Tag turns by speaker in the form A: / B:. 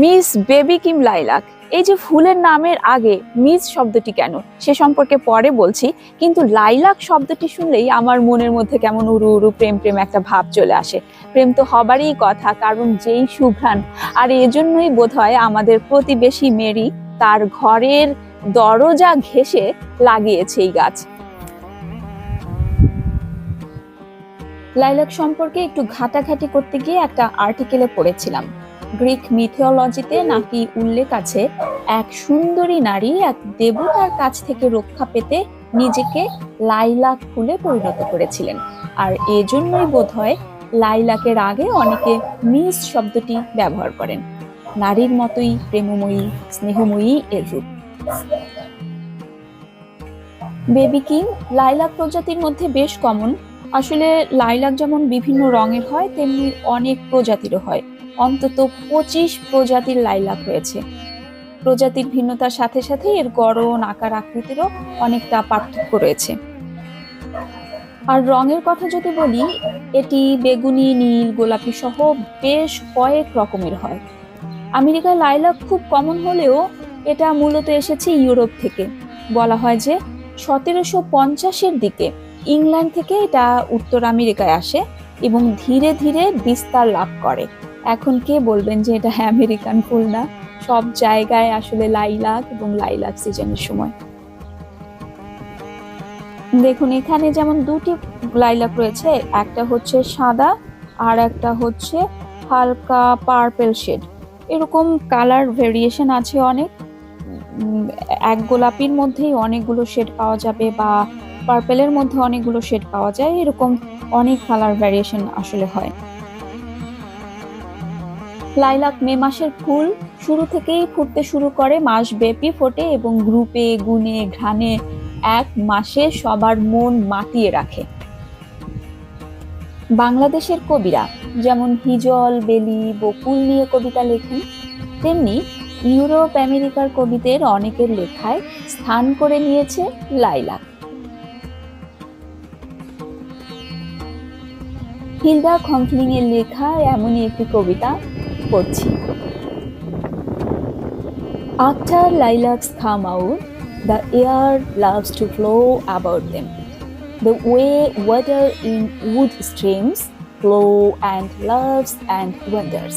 A: Miss baby Kim lilac. এই যে ফুলের নামের আগে মিস শব্দটি কেন? সে সম্পর্কে পরে বলছি, কিন্তু লাইলাক শব্দটি শুনলেই আমার মনের মধ্যে কেমন উড়ু উড়ু প্রেম প্রেম একটা ভাব চলে আসে। প্রেম তো হবারই কথা, কারণ যেই সুঘ্রাণ। আর এজন্যই বোধহয় আমাদের প্রতিবেশী মেরি তার ঘরের দরজা ঘেঁষে লাগিয়েছে এই গাছ। লাইলাক সম্পর্কে একটু ঘাটাঘাটি করতে গিয়ে একটা আর্টিকেলে পড়েছিলাম। গ্রিক মিথিওলজিতে নাকি উল্লেখ আছে, এক সুন্দরী নারী এক দেবতার কাছ থেকে রক্ষা পেতে নিজেকে লাইলাক ফুলে পরিণত করেছিলেন। আর এজন্যই বোধ হয় লাইলাকের আগে অনেকে মিস শব্দটি ব্যবহার করেন। নারীর মতোই প্রেমময়ী, স্নেহময়ী এর রূপ। বেবি কিং লাইলাক প্রজাতির মধ্যে বেশ কমন। আসলে লাইলাক যেমন বিভিন্ন রঙের হয়, তেমনি অনেক প্রজাতিরও হয়। অন্তত পঁচিশ প্রজাতির লাইলাক রয়েছে। প্রজাতির ভিন্নতার সাথে সাথে এর গড়ন আকার আকৃতিরও অনেকটা পার্থক্য রয়েছে। আর রঙের কথা যদি বলি, এটি বেগুনি, নীল, গোলাপি সহ বেশ কয়েক রকমের হয়। আমেরিকায় লাইলাক খুব কমন হলেও এটা মূলত এসেছে ইউরোপ থেকে। বলা হয় যে সতেরোশো পঞ্চাশের দিকে। ইংল্যান্ড থেকে এটা উত্তর আমেরিকায় আসে এবং ধীরে ধীরে বিস্তার লাভ করে। এখন কে বলবেন যে এটা আমেরিকান ফুল না? সব জায়গায় আসলে লাইলাক এবং লাইলাক সিজনের সময়। দেখুন, এখানে যেমন দুটি লাইলাক রয়েছে, একটা হচ্ছে সাদা আর একটা হচ্ছে হালকা পার্পেল শেড এরকম কালার ভেরিয়েশন আছে অনেক। এক গোলাপির মধ্যেই অনেকগুলো শেড পাওয়া যাবে বা পার্পেলের মধ্যে অনেকগুলো শেড পাওয়া যায়, এরকম অনেক কালার ভ্যারিয়েশন আসলে হয়। লাইলাক মে মাসের ফুল শুরু থেকেই ফুটতে শুরু করে মাস ব্যাপী ফোটে এবং গ্রুপে, গুণে, ঘ্রাণে এক মাসে সবার মন মাতিয়ে রাখে। বাংলাদেশের কবিরা যেমন হিজল, বেলি, বকুল নিয়ে কবিতা লেখেন, তেমনি ইউরোপ আমেরিকার কবিদের অনেকের লেখায় স্থান করে নিয়েছে লাইলাক। হিলদা এর লেখা এমনই একটি কবিতা পড়ছি। After lilacs come out the air loves to flow about them the way water in wood streams flow and loves and waters